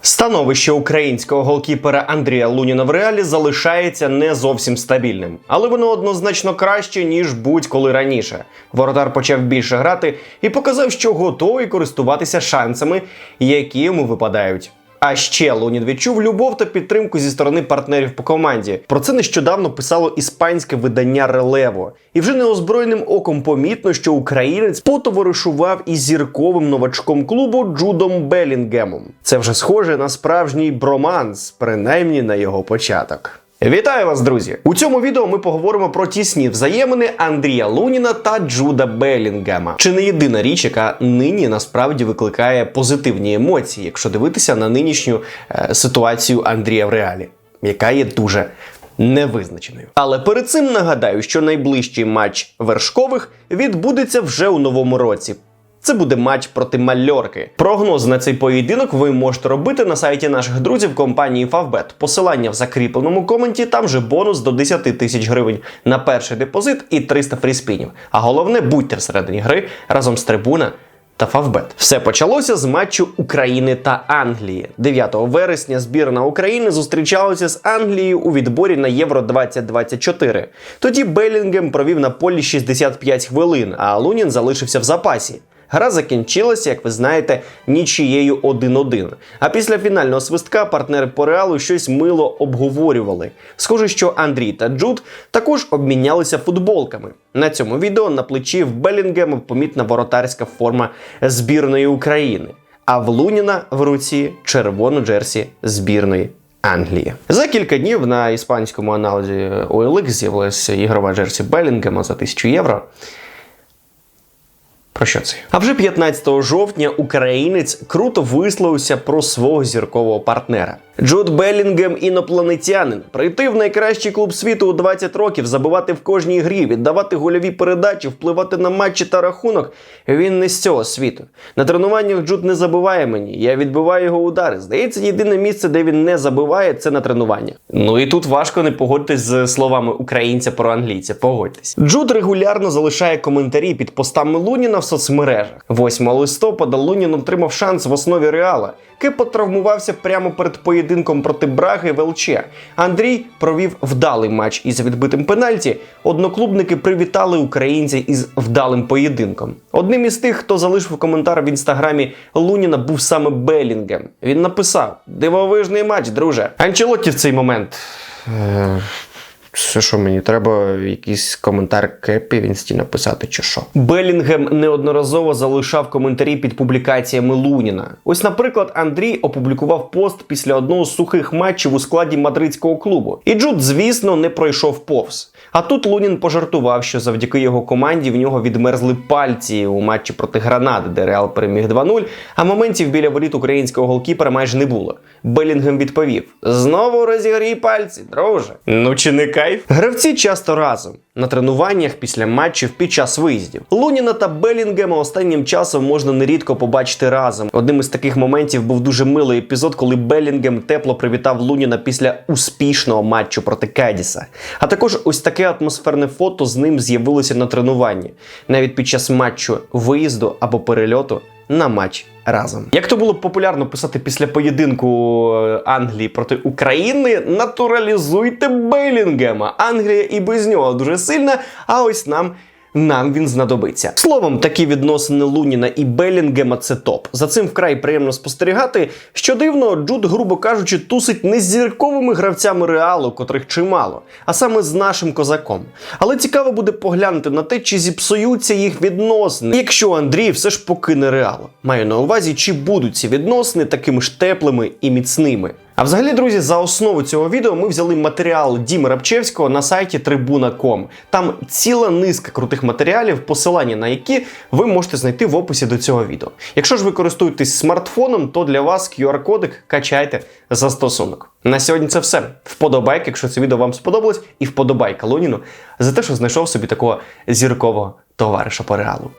Становище українського голкіпера Андрія Луніна в реалі залишається не зовсім стабільним, але воно однозначно краще ніж будь-коли раніше. Воротар почав більше грати і показав, що готовий користуватися шансами, які йому випадають. А ще Лунін відчув любов та підтримку зі сторони партнерів по команді. Про це нещодавно писало іспанське видання Релево. І вже неозброєним оком помітно, що українець потоваришував із зірковим новачком клубу Джудом Белінгемом. Це вже схоже на справжній броманс, принаймні на його початок. Вітаю вас, друзі! У цьому відео ми поговоримо про тісні взаємини Андрія Луніна та Джуда Белінгема. Чи не єдина річ, яка нині насправді викликає позитивні емоції, якщо дивитися на нинішню е, ситуацію Андрія в реалі, яка є дуже невизначеною. Але перед цим нагадаю, що найближчий матч вершкових відбудеться вже у новому році. Це буде матч проти Мальорки. Прогноз на цей поєдинок ви можете робити на сайті наших друзів компанії Favbet. Посилання в закріпленому коменті. Там же бонус до 10 тисяч гривень на перший депозит і 300 фріспінів. А головне, будьте всередині гри разом з трибуна. Та Фавбет. Все почалося з матчу України та Англії. 9 вересня збірна України зустрічалася з Англією у відборі на Євро 2024. Тоді Белінгем провів на полі 65 хвилин, а Лунін залишився в запасі. Гра закінчилася, як ви знаєте, нічією 1-1. А після фінального свистка партнери по реалу щось мило обговорювали. Схоже, що Андрій та Джуд також обмінялися футболками. На цьому відео на плечі в Белінгема помітна воротарська форма збірної України. А в Луніна в руці червону джерсі збірної Англії. За кілька днів на іспанському аналізі OLX з'явилася ігрова джерсі Белінгема за 1000 євро. Про що це? А вже 15 жовтня українець круто висловився про свого зіркового партнера. Джуд Белінгем інопланетянин. Прийти в найкращий клуб світу у 20 років, забивати в кожній грі, віддавати гольові передачі, впливати на матчі та рахунок. Він не з цього світу. На тренуваннях Джуд не забиває мені. Я відбиваю його удари. Здається, єдине місце, де він не забиває, це на тренування. Ну і тут важко не погодитись з словами українця про англійця. Погодьтесь. Джуд регулярно залишає коментарі під постами Луніна соцмережах. 8 листопада Лунін отримав шанс в основі реала. Кепо травмувався прямо перед поєдинком проти Браги в ЛЧ. Андрій провів вдалий матч із відбитим пенальті. Одноклубники привітали українця із вдалим поєдинком. Одним із тих, хто залишив коментар в інстаграмі Луніна, був саме Белінгем. Він написав: Дивовижний матч, друже. Анчелотті в цей момент. Е, це що мені треба якийсь коментар Кепі в інсті написати, чи що? Белінгем неодноразово залишав коментарі під публікаціями Луніна. Ось, наприклад, Андрій опублікував пост після одного з сухих матчів у складі мадридського клубу. І Джуд, звісно, не пройшов повз. А тут Лунін пожартував, що завдяки його команді в нього відмерзли пальці у матчі проти Гранади, де Реал переміг 2-0, а моментів біля воріт українського голкіпера майже не було. Белінгем відповів: знову розігрій пальці, друже. Ну чи не кайф? Гравці часто разом на тренуваннях після матчів під час виїздів. Луніна та Белінгема останнім часом можна нерідко побачити разом. Одним із таких моментів був дуже милий епізод, коли Белінгем тепло привітав Луніна після успішного матчу проти Кедіса. А також ось таке атмосферне фото з ним з'явилося на тренуванні, навіть під час матчу виїзду або перельоту на матч разом. Як то було популярно писати після поєдинку е, Англії проти України, натуралізуйте Белінгема. Англія і без нього дуже сильна, а ось нам. Нам він знадобиться. Словом, такі відносини Луніна і Белінгема це топ. За цим вкрай приємно спостерігати. Що дивно, Джуд, грубо кажучи, тусить не з зірковими гравцями реалу, котрих чимало, а саме з нашим козаком. Але цікаво буде поглянути на те, чи зіпсуються їх відносини, якщо Андрій все ж покине реал. Маю на увазі, чи будуть ці відносини такими ж теплими і міцними. А взагалі, друзі, за основу цього відео ми взяли матеріал Діми Рабчевського на сайті Tribuna.com. Там ціла низка крутих матеріалів, посилання на які ви можете знайти в описі до цього відео. Якщо ж ви користуєтесь смартфоном, то для вас QR-кодик качайте застосунок. На сьогодні це все. Вподобайк, якщо це відео вам сподобалось, і вподобайка Луніну за те, що знайшов собі такого зіркового товариша по реалу.